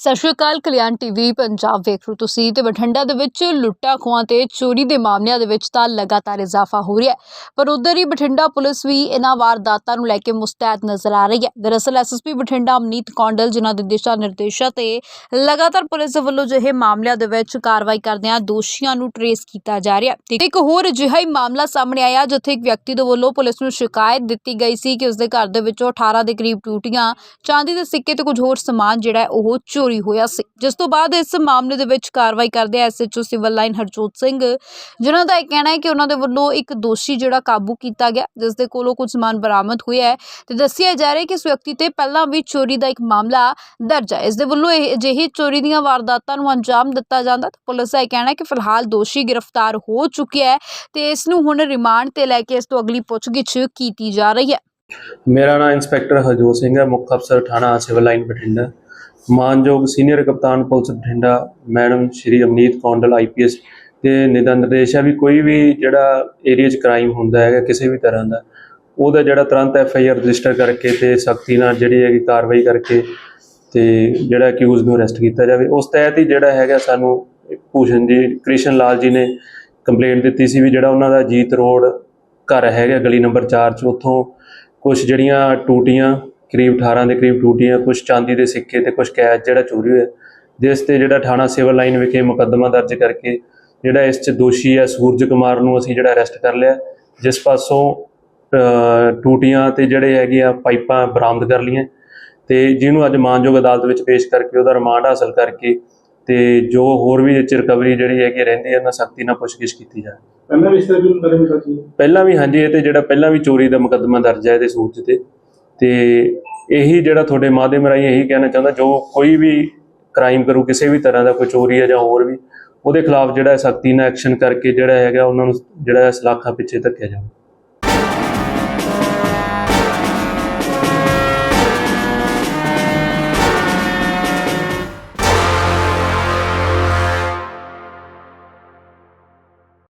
ਸਤਿ ਸ਼੍ਰੀ ਅਕਾਲ, ਕਲਿਆਣ ਟੀਵੀ, ਪੰਜਾਬ ਵੇਖ ਰਹੇ ਹੋ ਤੁਸੀਂ ਤੇ ਬਠਿੰਡਾ ਦੇ ਵਿੱਚ ਲੁੱਟਾਂ ਖੋਹਾਂ ਤੇ ਚੋਰੀ ਦੇ ਮਾਮਲਿਆਂ ਦੇ ਵਿੱਚ ਤਾਂ ਲਗਾਤਾਰ ਇਜ਼ਾਫਾ ਹੋ ਰਿਹਾ ਹੈ। ਪਰ ਉਧਰ ਹੀ ਬਠਿੰਡਾ ਪੁਲਿਸ ਵੀ ਇਹਨਾਂ ਵਾਰਦਾਤਾਂ ਨੂੰ ਲੈ ਕੇ ਮੁਸਤੈਦ ਨਜ਼ਰ ਆ ਰਹੀ ਹੈ। ਦਰਅਸਲ ਐਸਐਸਪੀ ਬਠਿੰਡਾ ਅਮਨੀਤ ਕੌਂਡਲ, ਜਿਨ੍ਹਾਂ ਦੇ ਦਿਸ਼ਾ ਨਿਰਦੇਸ਼ਾਂ ਤੇ ਲਗਾਤਾਰ ਪੁਲਿਸ ਦੇ ਵੱਲੋਂ ਜਿਹੇ ਮਾਮਲਿਆਂ ਦੇ ਵਿੱਚ ਕਾਰਵਾਈ ਕਰਦਿਆਂ ਦੋਸ਼ੀਆਂ ਨੂੰ ਟਰੇਸ ਕੀਤਾ ਜਾ ਰਿਹਾ ਤੇ ਇੱਕ ਹੋਰ ਅਜਿਹਾ ਹੀ ਮਾਮਲਾ ਸਾਹਮਣੇ ਆਇਆ, ਜਿੱਥੇ ਇੱਕ ਵਿਅਕਤੀ ਦੇ ਵੱਲੋਂ ਪੁਲਿਸ ਨੂੰ ਸ਼ਿਕਾਇਤ ਦਿੱਤੀ ਗਈ ਸੀ ਕਿ ਉਸਦੇ ਘਰ ਦੇ ਵਿੱਚੋਂ 18 ਦੇ ਕਰੀਬ ਟੂਟੀਆਂ, ਚਾਂਦੀ ਦੇ ਸਿੱਕੇ ਤੇ ਕੁਝ ਹੋਰ ਸਮਾਨ ਜਿਹੜਾ ਹੈ ਉਹ ਚੋਰੀ ਹੋਇਆ ਸੀ। ਜਿਸ ਤੋਂ ਬਾਅਦ ਇਸ ਮਾਮਲੇ ਦੇ ਵਿੱਚ ਕਾਰਵਾਈ ਕਰਦੇ SHO civil line Harjot Singh, ਜਿਨ੍ਹਾਂ ਦਾ ਇਹ ਕਹਿਣਾ ਹੈ ਕਿ ਉਹਨਾਂ ਦੇ ਵੱਲੋਂ ਇੱਕ ਦੋਸ਼ੀ ਜਿਹੜਾ ਕਾਬੂ ਕੀਤਾ ਗਿਆ, ਜਿਸ ਦੇ ਕੋਲੋਂ ਕੁਝ ਸਮਾਨ ਬਰਾਮਦ ਹੋਇਆ ਹੈ ਤੇ ਦੱਸਿਆ ਜਾ ਰਿਹਾ ਹੈ ਕਿ ਇਸ ਵਿਅਕਤੀ ਤੇ ਪਹਿਲਾਂ ਵੀ ਚੋਰੀ ਦਾ ਇੱਕ ਮਾਮਲਾ ਦਰਜ ਹੈ। ਇਸ ਦੇ ਵੱਲੋਂ ਇਹ ਅਜਿਹੀ ਚੋਰੀ ਦੀਆਂ ਵਾਰਦਾਤਾਂ ਨੂੰ ਅੰਜਾਮ ਦਿੱਤਾ ਜਾਂਦਾ ਤੇ ਪੁਲਿਸ ਦਾ ਇਹ ਕਹਿਣਾ ਹੈ ਕਿ ਫਿਲਹਾਲ ਦੋਸ਼ੀ ਗ੍ਰਿਫਤਾਰ ਹੋ ਚੁੱਕਿਆ ਹੈ ਤੇ ਇਸ ਨੂੰ ਹੁਣ ਰਿਮਾਂਡ ਤੇ ਲੈ ਕੇ ਇਸ ਤੋਂ ਅਗਲੀ ਪੁੱਛਗਿੱਛ ਕੀਤੀ ਜਾ ਰਹੀ ਹੈ। ਮੇਰਾ ਨਾਮ ਇੰਸਪੈਕਟਰ ਹਰਜੋਤ ਸਿੰਘ ਹੈ, ਮੁੱਖ ਅਫਸਰ ਥਾਣਾ ਸਿਵਲ ਲਾਈਨ ਬਠਿੰਡਾ। ਮਾਨਯੋਗ ਸੀਨੀਅਰ ਕਪਤਾਨ police Bathinda madam Shri Amneet Kondal IPS ਤੇ ਨਿਰਦੇਸ਼ ਨਿਰਦੇਸ਼ ਹੈ ਵੀ ਕੋਈ ਵੀ ਜਿਹੜਾ ਏਰੀਆ 'ਚ ਕ੍ਰਾਈਮ ਹੁੰਦਾ ਹੈਗਾ, ਕਿਸੇ ਵੀ ਤਰ੍ਹਾਂ ਦਾ, ਉਹਦਾ ਜਿਹੜਾ ਤੁਰੰਤ ਐਫ ਆਈ ਆਰ ਰਜਿਸਟਰ ਕਰਕੇ ਤੇ ਸਖਤੀ ਨਾਲ ਜਿਹੜੀ ਹੈਗੀ ਕਾਰਵਾਈ ਕਰਕੇ ਤੇ ਜਿਹੜਾ ਅਕਿਊਜ਼ ਨੂੰ ਅਰੈਸਟ ਕੀਤਾ ਜਾਵੇ। ਉਸ ਤਹਿਤ ਹੀ ਜਿਹੜਾ ਹੈਗਾ ਸਾਨੂੰ ਭੂਸ਼ਣ ਜੀ, ਕ੍ਰਿਸ਼ਨ ਲਾਲ ਜੀ ਨੇ ਕੰਪਲੇਂਟ ਦਿੱਤੀ ਸੀ ਵੀ ਜਿਹੜਾ ਉਹਨਾਂ ਦਾ ਜੀਤ ਰੋਡ ਘਰ ਹੈਗਾ, ਗਲੀ ਨੰਬਰ 4 ਚ, ਉੱਥੋਂ ਕੁਝ ਜਿਹੜੀਆਂ ਟੂਟੀਆਂ ਕਰੀਬ 18 ਦੇ ਕਰੀਬ ਟੂਟੀਆਂ ਕੁਝ ਚਾਂਦੀ ਦੇ ਸਿੱਕੇ ਤੇ ਕੁਝ ਕੈਸ਼ ਜਿਹੜਾ ਚੋਰੀ ਹੋਇਆ। ਜਿਸ ਤੇ ਜਿਹੜਾ ਥਾਣਾ ਸਿਵਲ ਲਾਈਨ ਵਿਖੇ ਮੁਕੱਦਮਾ ਦਰਜ ਕਰਕੇ ਜਿਹੜਾ ਇਸ ਚ ਦੋਸ਼ੀ ਹੈ ਸੂਰਜ ਕੁਮਾਰ ਨੂੰ ਅਸੀਂ ਜਿਹੜਾ ਅਰੈਸਟ ਕਰ ਲਿਆ। ਜਿਸ ਪਾਸੋਂ ਟੂਟੀਆਂ ਤੇ ਜਿਹੜੇ ਹੈਗੇ ਆ ਪਾਈਪਾਂ ਬਰਾਮਦ ਕਰ ਲਈਆਂ। ਤੇ ਜਿਹਨੂੰ ਅੱਜ ਮਾਨਯੋਗ ਅਦਾਲਤ ਵਿੱਚ ਪੇਸ਼ ਕਰਕੇ ਉਹਦਾ ਰਿਮਾਂਡ ਹਾਸਲ ਕਰਕੇ ਤੇ ਜੋ ਹੋਰ ਵੀ ਇਹ ਰਿਕਵਰੀ ਜਿਹੜੀ ਹੈਗੀ ਰਹਿੰਦੀ ਹੈ ਨਾ ਸਖਤੀ ਨਾਲ ਪੁੱਛਗਿੱਛ ਕੀਤੀ ਜਾਵੇ। ਪਹਿਲਾਂ ਵੀ ਇਸ ਤਰ੍ਹਾਂ ਦੀ ਕਦਮ ਉਠਾਈ ਹੈ ਪਹਿਲਾਂ ਵੀ ਹਾਂਜੀ ਇਹ ਤੇ ਜਿਹੜਾ ਪਹਿਲਾਂ ਵੀ ਚੋਰੀ ਦਾ ਮੁਕੱਦਮਾ ਦਰਜ ਹੈ ਇਹਦੇ ਸੂਰਜ ਤੇ। ਤੇ ਇਹੀ ਜਿਹੜਾ ਤੁਹਾਡੇ ਮਾਧਿਅਮ ਰਾਹੀਂ ਇਹੀ ਕਹਿਣਾ ਚਾਹੁੰਦਾ, ਜੋ ਕੋਈ ਵੀ ਕ੍ਰਾਈਮ ਕਰੂ, ਕਿਸੇ ਵੀ ਤਰ੍ਹਾਂ ਦਾ ਕੋਈ ਚੋਰੀ ਹੈ ਜਾਂ ਹੋਰ ਵੀ, ਉਹਦੇ ਖਿਲਾਫ ਜਿਹੜਾ ਸਖਤੀ ਨਾਲ ਐਕਸ਼ਨ ਕਰਕੇ ਜਿਹੜਾ ਹੈਗਾ, ਉਹਨਾਂ ਨੂੰ ਜਿਹੜਾ ਸਲਾਖਾਂ ਪਿੱਛੇ ਧੱਕਿਆ ਜਾਵੇ।